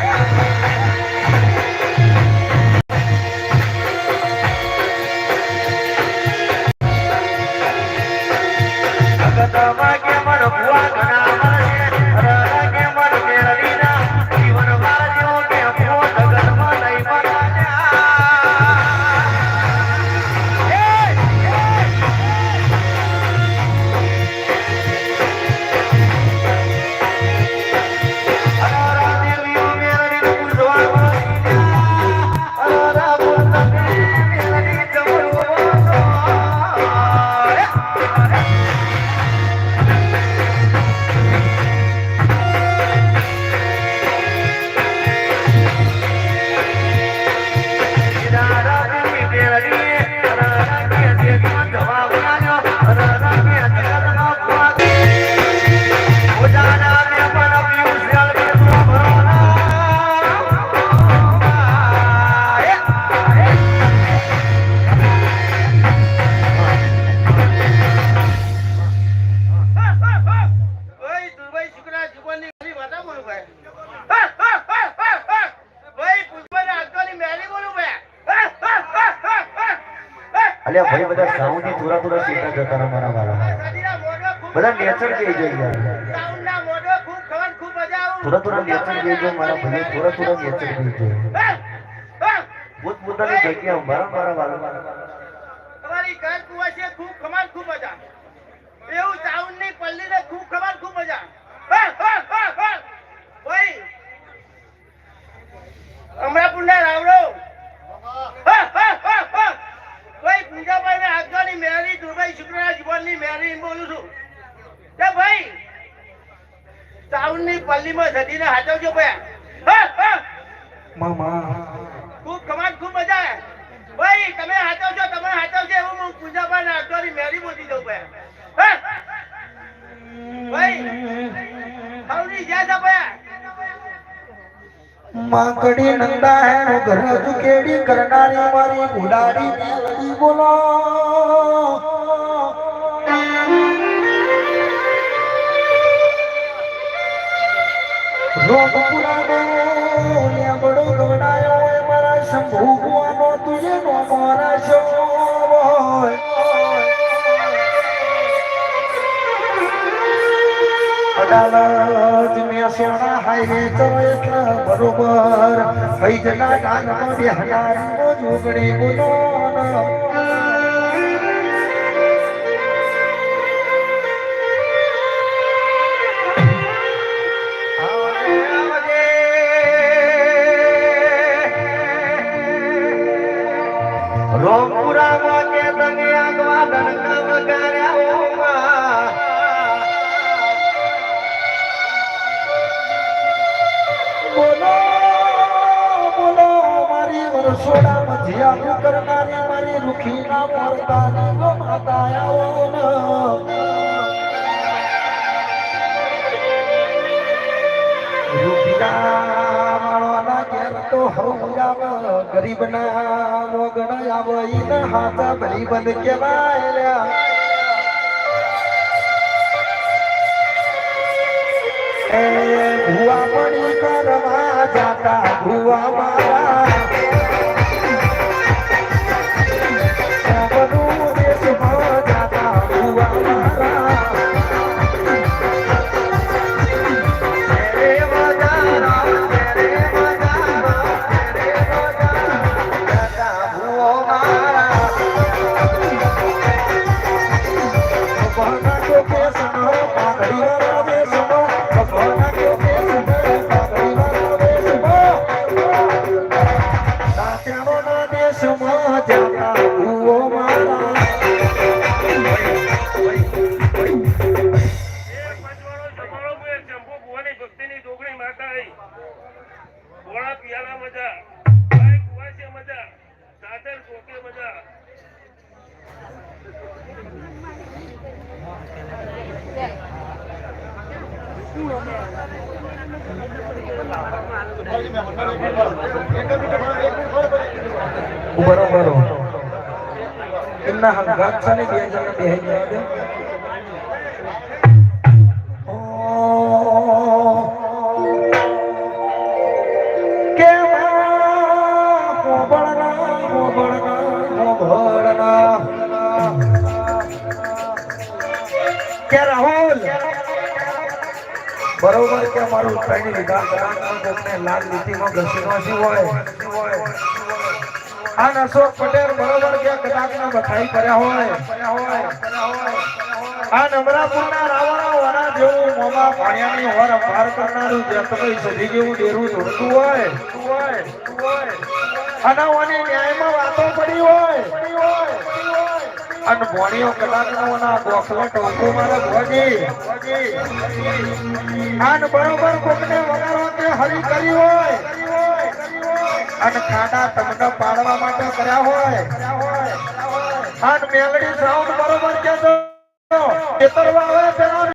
Thank you. અલ્યા ભાઈ બધા સાઉન્ડ થોડા થોડા સીટા જતા મારા વાળા બધા નેચર કે જઈ ગયા થોડા થોડા નેચર કે જો મારા ભાઈ થોડા થોડા નેચર કહી જાય. પોત પોતાની જગ્યા મારા મારા વાળા તમારી ઘર કુવા છે ખૂબ ખમાન ખૂબ મજા. એવું સાઉન્ડની પલ્લી ને ખૂબ ખમાન ખૂબ મજા. હા, હા, હા, હા. ભાઈ અમરાપુર ના રાવડો હા, હા, હા, હા. ભાઈ પૂજાભાઈ ને આગળની મેરી દુર્ભાઈ શુક્રના જીવનની મેરી એમ બોલું છું તે ભાઈ સાઉન્ડની પલ્લી માં સદીને હાચવજો હા. મામા. ખૂબ કમાન ખૂબ મજા આવે. ભાઈ તમે હાચવજો તમે હાચવજો એવું હું પૂજાભાઈ ને આગળની મેરી બોલી દઉં ભાઈ. હવની જ્યાં છે માકડી નંદા હે ઘર કેડી કરનારી મારી ગુડાડી બોલો. અડાલજ મેસોણા હાઈવે તો એટલે બરોબર ફૈજના ડાંગનો બેહનારીનો જોગણી બોલો રોમપુરામાં કે તને આગવા દણકા વગાડ્યા બોલો બોલો, મારી વરસોડા મધ્યા કરનારી મારી રૂખી ના મોરતાની ગો માતા આવો તો હવ ગરીબ ના નો આવ ઈના હાથા ભરી બંધ કેવાય એ ભુવા પણ કરવા જાતા ઉભરો ઉભરો એમના હંગાત છે. ને બે જણા બે જણા દે કે રાહુલ? બરોબર કે અમારું ઉત્તરાયણની વિધાન કરાવવાનું કોકને લાલ લીટીમાં ઘસીમાંથી હોય આ અશોક પટેલ બરોબર કે કદાચના બથાઈ કર્યા હોય? આ નમરાપુરના રાવણા વરા જેવું મોમાં પાણિયાની હોર અપાર કરનારું જતભાઈ સધી જેવું ડેરું જોડતું હોય? અને ઓની ન્યાયમાં વાતો પડી હોય? અને ભોણીઓ કદાચ ના ગોખલો ટોકો મારે ભોગી. અને બરોબર કોકને વગાડો કે હરી કરી હોય. અને ખાડા તમને પાડવા માટે કર્યા હોય. અને મેલડી સાઉન્ડ બરોબર કે ખેતરમાં આવે